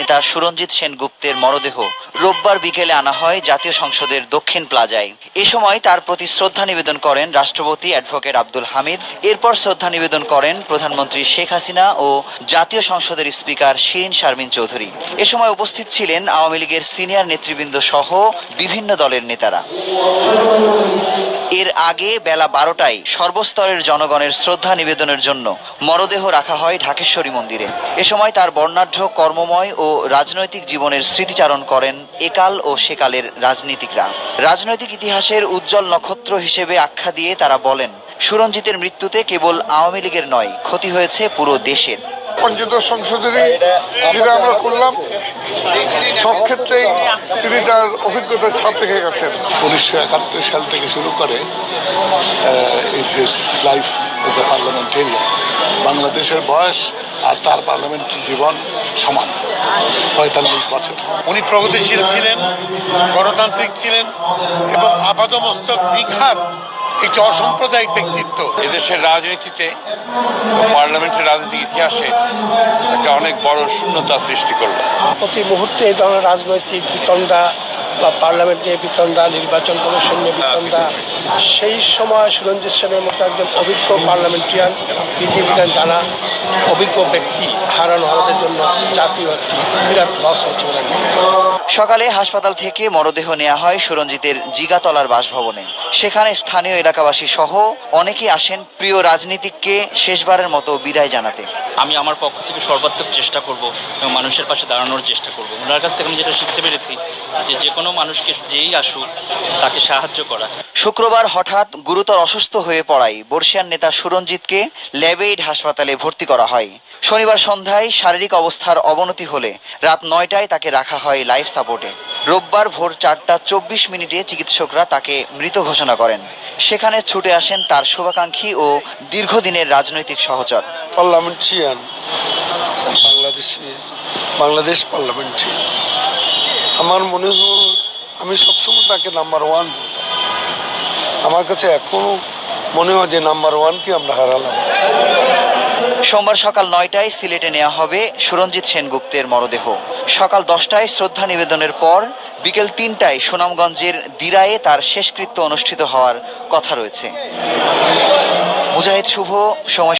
নেতা সুরঞ্জিত সেনগুপ্তের মরদেহ রোববার বিকেলে আনা হয় জাতীয় সংসদের দক্ষিণ প্লাজায়। এ সময় তার প্রতি শ্রদ্ধা নিবেদন করেন রাষ্ট্রপতি অ্যাডভোকেট আব্দুল হামিদ। এরপর শ্রদ্ধা নিবেদন করেন প্রধানমন্ত্রী শেখ হাসিনা ও জাতীয় সংসদের স্পিকার শিরিন শারমিন চৌধুরী। এ সময় উপস্থিত ছিলেন আওয়ামী লীগের সিনিয়র নেতৃবৃন্দ সহ বিভিন্ন দলের নেতারা। এর আগে বেলা বারোটায় সর্বস্তরের জনগণের শ্রদ্ধা নিবেদনের জন্য মরদেহ রাখা হয় ঢাকেশ্বরী মন্দিরে। এ সময় তার বর্ণাঢ্য কর্মময় ও রাজনৈতিক জীবনের স্মৃতিচারণ করেন একাল ও সেকালের রাজনীতিকরা। রাজনৈতিক ইতিহাসের উজ্জ্বল নক্ষত্র হিসেবে আখ্যা দিয়ে তারা বলেন, সুরঞ্জিতের মৃত্যুতে কেবল আওয়ামী লীগের নয়, ক্ষতি হয়েছে পুরো দেশের। পঞ্চদশ সংসদেরই যেটা আমরা করলাম সব ক্ষেত্রেই তিনি তার অভিজ্ঞতার ছাপ রেখে গেছেন। উনিশশো একাত্তর সাল থেকে শুরু করে is his life as a parliamentarian বাংলাদেশের বয়স আর তার পার্লামেন্টারি জীবন সমান পঁয়তাল্লিশ বছর। উনি প্রগতিশীল ছিলেন গণতান্ত্রিক ছিলেন এবং আপাদমস্তক দীঘার একটি অসাম্প্রদায়িক ব্যক্তিত্ব। এদেশের রাজনীতিতে, পার্লামেন্টের রাজনীতির ইতিহাসে একটা অনেক বড় শূন্যতা সৃষ্টি করল। প্রতি মুহূর্তে এই ধরনের রাজনৈতিক বিতণ্ডা বা পার্লামেন্ট নিয়ে বিতণ্ডা, নির্বাচন কমিশন নিয়ে বিতণ্ডা, সেই সময় সুরঞ্জিত সেনের মতো একজন অভিজ্ঞ পার্লামেন্টারিয়ান বিধিবিধান জানা অভিজ্ঞ ব্যক্তি হারানো আমাদের জন্য জাতীয় একটি বিরাট লস হয়েছে বলে। সকালে হাসপাতাল থেকে মরদেহ নেওয়া হয় সুরঞ্জিতের জিগাতলার বাসভবনে। সেখানে স্থানীয় এলাকাবাসী সহ অনেকেই আসেন প্রিয় রাজনীতিককে শেষবারের মতো বিদায় জানাতে। আমি আমার পক্ষ থেকে সর্বাত্মক চেষ্টা করব এবং মানুষের পাশে দাঁড়ানোর চেষ্টা করব। ওনার কাছ থেকে আমি যেটা শিখতে পেরেছি যে যে কোনো মানুষকে যেই আসুক তাকে সাহায্য করা। শুক্রবার হঠাৎ গুরুতর অসুস্থ হয়ে পড়ায় বর্ষিয়ান নেতা সুরঞ্জিতকে ল্যাবেইড হাসপাতালে ভর্তি করা হয়। শনিবার সন্ধ্যায় শারীরিক অবস্থার অবনতি হলে রাত নয়টায় তাকে রাখা হয় লাইফ সাপোর্টে। রোববার ভোর চারটা চব্বিশ মিনিটে চিকিৎসকরা তাকে মৃত ঘোষণা করেন। সেখানে ছুটে আসেন তার শুভাকাঙ্ক্ষী ও দীর্ঘদিনের রাজনৈতিক সহচর। পার্লামেন্টারিয়ান বাংলাদেশি পার্লামেন্টারি আমার মনে হয় আমি সবসময় তাকে নাম্বার ওয়ান আমার কাছে এখনও মনে হয় যে নাম্বার ওয়ানকে আমরা হারালাম। সোমবার সকাল নয়টায় সিলেটে নেওয়া হবে সুরঞ্জিত সেনগুপ্তের মরদেহ। সকাল দশটায় শ্রদ্ধা নিবেদনের পর বিকেল তিনটায় সুনামগঞ্জের দিরায়ে তার শেষকৃত্য অনুষ্ঠিত হওয়ার কথা রয়েছে। মুজাহিদ শুভ, সময়